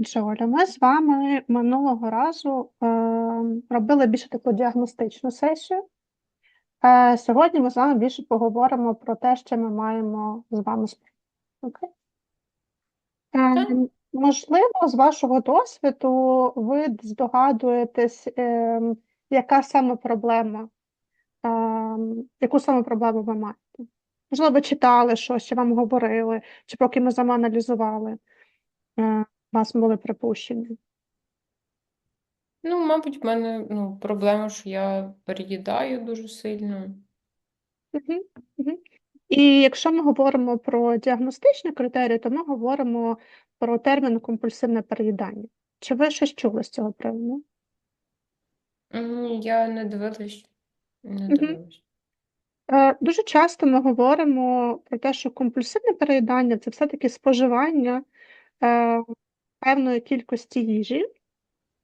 Отже, Оля, ми з вами минулого разу е, робили більше таку діагностичну сесію. Е, сьогодні ми з вами більше поговоримо про те, що ми маємо з вами. Окей? Е, можливо, з вашого досвіду ви здогадуєтесь, е, яка саме проблема, е, яку саме проблему ви маєте? Можливо, ви читали щось, чи вам говорили, чи поки ми з вами аналізували, е, вас були припущення. Ну, мабуть, в мене ну, проблема, що я переїдаю дуже сильно. Мгм, мгм. І якщо ми говоримо про діагностичні критерії, то ми говоримо про термін компульсивне переїдання. Чи ви щось чули з цього приводу? Ні, я не дивилась, не дивилась. Е, Дуже часто ми говоримо про те, що компульсивне переїдання це все-таки споживання е, певної кількості їжі,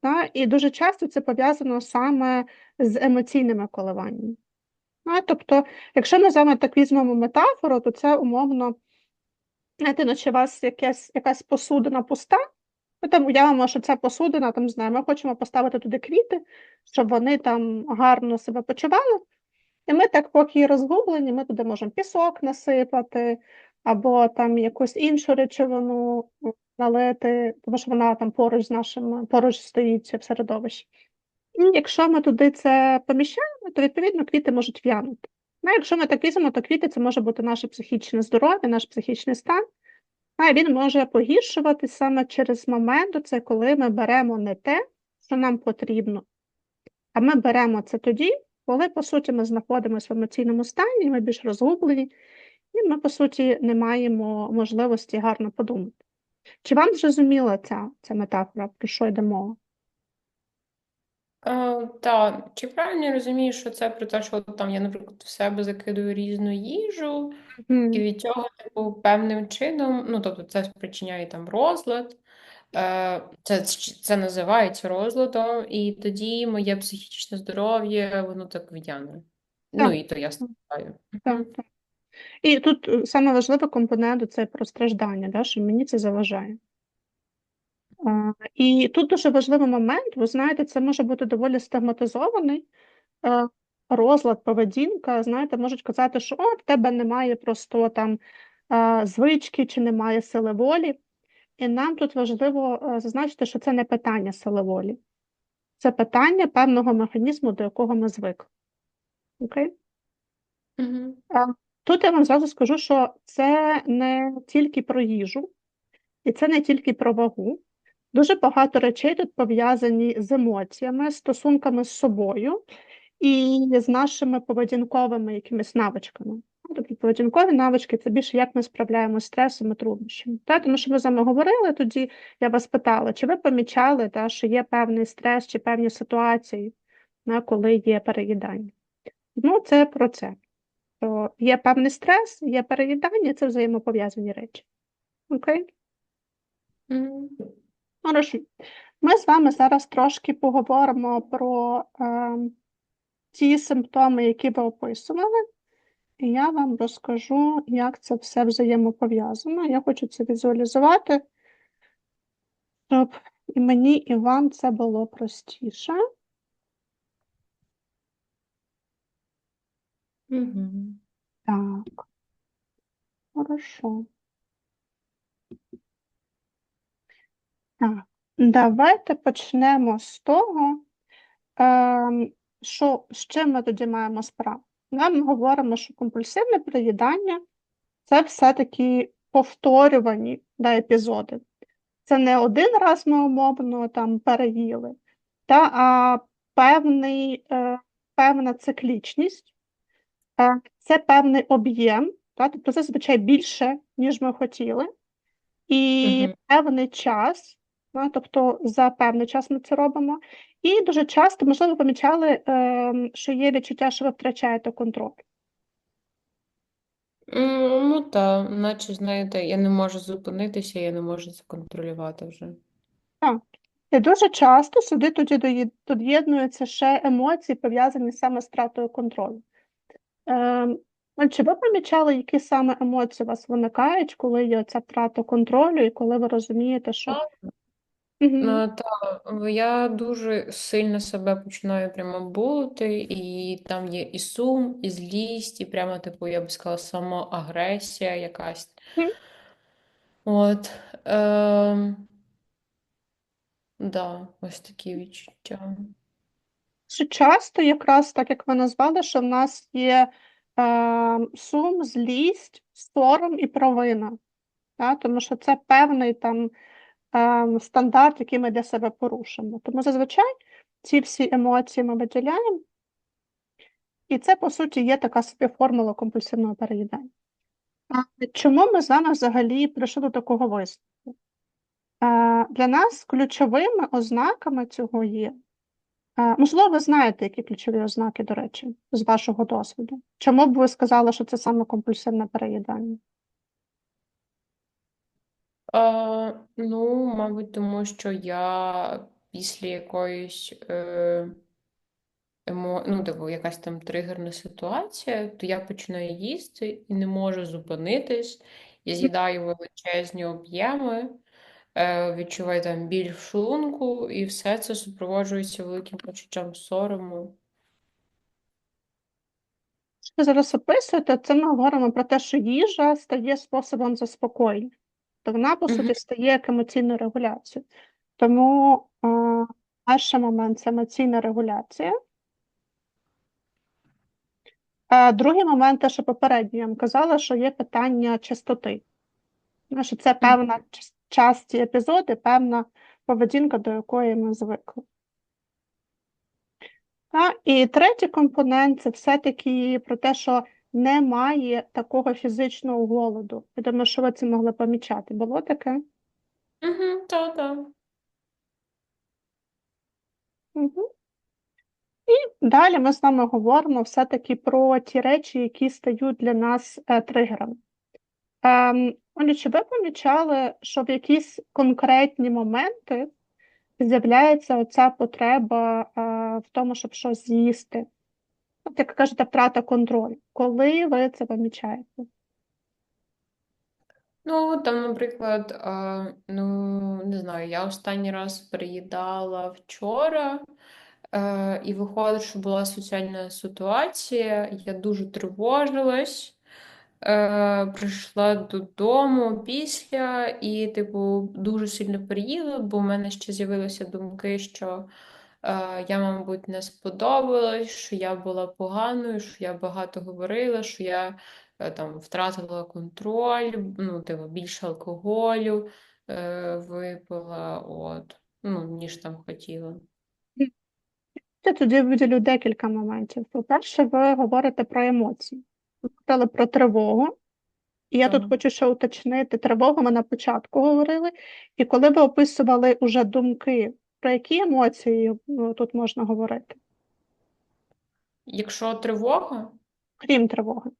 та, і дуже часто це пов'язано саме з емоційними коливаннями. Ну, тобто, якщо ми з вами так візьмемо метафору, то це умовно, знаєте, наче у вас якась, якась посудина пуста, ми там уявимо, що ця посудина, там, не ми хочемо поставити туди квіти, щоб вони там гарно себе почували. І ми так, поки розгублені, ми туди можемо пісок насипати, або там якусь іншу речовину налити, тому що вона там поруч з нашим, поруч стоїть в середовищі. І якщо ми туди це поміщаємо, то відповідно квіти можуть в'янути. Ну, якщо ми так візьмемо, то квіти це може бути наше психічне здоров'я, наш психічний стан. А він може погіршуватися саме через момент, це коли ми беремо не те, що нам потрібно, а ми беремо це тоді, коли, по суті, ми знаходимося в емоційному стані, ми більш розгублені, і ми, по суті, не маємо можливості гарно подумати. Чи вам зрозуміла ця, ця метафора, про що йде мова? Е, та, чи правильно я розумію, що це про те, що там я, наприклад, в себе закидую різну їжу, і від цього, типу, певним чином, ну, тобто це спричиняє там розлад, е, це, це називається розладом, і тоді моє психічне здоров'я, воно так в'яне. Ну, і то я страждаю. Так, так. І тут е, саме важливий компонент це про страждання, да, що мені це заважає. А, І тут дуже важливий момент, ви знаєте, це може бути доволі стигматизований е, розлад, поведінка. Знаєте, можуть казати, що о, в тебе немає просто там е, звички чи немає сили волі. І нам тут важливо зазначити, що це не питання сили волі, це питання певного механізму, до якого ми звикли. Окей? Угу. Тут я вам зразу скажу, що це не тільки про їжу, і це не тільки про вагу. Дуже багато речей тут пов'язані з емоціями, стосунками з собою і з нашими поведінковими якимись навичками. Тобто поведінкові навички це більше як ми справляємося з стресом і труднощами. Та? Тому що ми з вами говорили тоді, я вас питала, чи ви помічали, та, що є певний стрес чи певні ситуації, та, коли є переїдання? Ну, це про це. То є певний стрес, є переїдання, це взаємопов'язані речі. Окей? Хорошо. Ми з вами зараз трошки поговоримо про е, ті симптоми, які ви описували, і я вам розкажу, як це все взаємопов'язано. Я хочу це візуалізувати, щоб і мені, і вам це було простіше. Так. Хорошо. Так, давайте почнемо з того, ем, що з чим ми тоді маємо справу. Ми говоримо, що компульсивне переїдання це все-таки повторювані да, епізоди. Це не один раз ми умовно там переїли, та, а певний, е, певна циклічність, це певний об'єм, тобто це, звичай, більше, ніж ми хотіли, і Мгм. певний час, тобто за певний час ми це робимо. І дуже часто, можливо, помічали, е, що є відчуття, що ви втрачаєте контроль. Ну, та, наче, знаєте, я не можу зупинитися, я не можу це контролювати вже. Так. І дуже часто сюди тоді доєднуються ще емоції, пов'язані саме з втратою контролю. А Чи ви помічали, які саме емоції у вас виникають, коли є ця втрата контролю, і коли ви розумієте, що Так. Мгм. Ну, та, я дуже сильно себе починаю прямо булити, і там є і сум, і злість, і прямо, типу, я б сказала, самоагресія якась. От. Ем, да, ось такі відчуття. Дуже часто, якраз так як ви назвали, що в нас є е, сум, злість, сором і провина. Та? Тому що це певний там е, стандарт, який ми для себе порушимо. Тому зазвичай ці всі емоції ми виділяємо, і це, по суті, є така собі формула компульсивного переїдання. Чому ми з вами взагалі прийшли до такого висновку? Е, Для нас ключовими ознаками цього є. Е, Можливо, ви знаєте, які ключові ознаки, до речі, з вашого досвіду. Чому б ви сказали, що це саме компульсивне переїдання? А, ну, мабуть, тому що я після якоїсь е, емо... ну, типу, якась там тригерна ситуація, то я починаю їсти і не можу зупинитись. Я з'їдаю величезні об'єми, е, відчуваю там біль в шлунку, і все це супроводжується великим почуттям сорому. Що ви зараз описуєте, це ми говоримо про те, що їжа стає способом заспокоєння. То вона, по суті, стає як емоційною регуляцією. Тому е, перший момент це емоційна регуляція. А другий момент, те, що попередньо я вам казала, що є питання частоти. Ну, що це певна часті епізоди, певна поведінка, до якої ми звикли. Та? І третій компонент це все-таки про те, що немає такого фізичного голоду. Я думаю, що ви це могли помічати. Було таке? Угу, та-та. Угу. І далі ми з вами говоримо все-таки про ті речі, які стають для нас е, тригерами. Ем, чи ви помічали, що в якісь конкретні моменти з'являється оця потреба е, в тому, щоб щось з'їсти? От, як кажете, втрата контролю. Коли ви це помічаєте? Ну, там, наприклад, а, ну, не знаю, я останній раз переїдала вчора, е, і виходить, що була соціальна ситуація, я дуже тривожилась, е, прийшла додому після і, типу, дуже сильно переїла, бо в мене ще з'явилися думки, що е, я, мабуть, не сподобалась, що я була поганою, що я багато говорила, що я е, там втратила контроль, ну, типу, більше алкоголю е, випила, от, ну, ніж там хотіла. Я тоді виділю декілька моментів. По-перше, ви говорите про емоції. Ви про тривогу. І я тут хочу ще уточнити, тривогу ми на початку говорили. І коли ви описували уже думки, про які емоції ну, тут можна говорити, Якщо тривога, крім тривоги?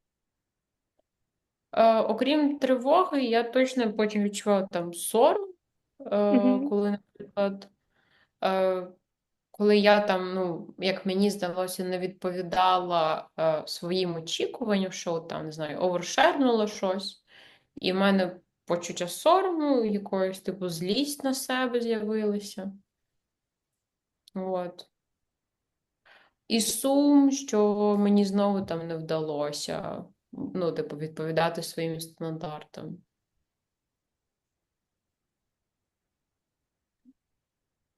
Е, окрім тривоги, я точно потім відчувала там сором, е, Мгм. коли, наприклад, е, коли я там, ну, як мені здалося, не відповідала е, своїм очікуванням, що там, не знаю, овершернула щось, і в мене почуття сорому, якоїсь типу злість на себе з'явилася. От. І сум, що мені знову там не вдалося, ну, типу, відповідати своїм стандартам.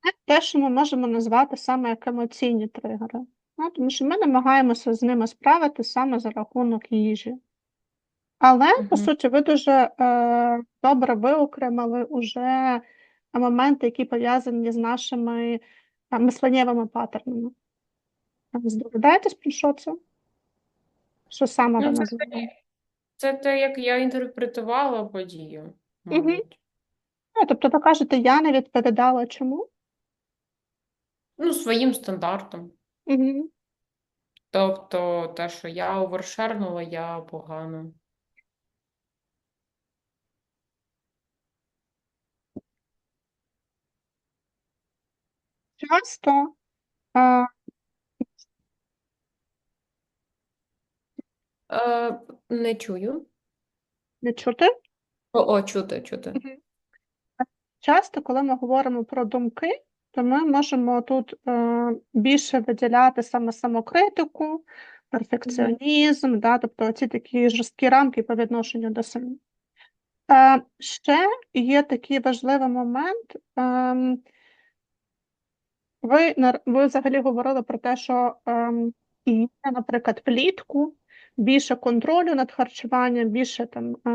Це те, що ми можемо назвати саме як емоційні тригери. Ну, тому що ми намагаємося з ними справити саме за рахунок їжі. Але, по суті, ви дуже е, добре виокремили уже моменти, які пов'язані з нашими е, мисленнєвими патернами. Ви Здогадаєтесь, про що це? Що саме Ну, це назвали? те, це те, як я інтерпретувала подію, мабуть. Ну, тобто ви кажете, я не відповідала чому? Ну, своїм стандартом. Угу. Тобто, те, що я овершернула, я погано. Часто е, Е, не чую. не чути. О, о, чути, чути. Мгм. часто, коли ми говоримо про думки, то ми можемо тут е, більше виділяти саме самокритику, перфекціонізм, да, тобто ці такі жорсткі рамки по відношенню до самих. Е, ще є такий важливий момент. ем, ви, ви взагалі говорили про те, що ем, є, наприклад, влітку більше контролю над харчуванням, більше там е,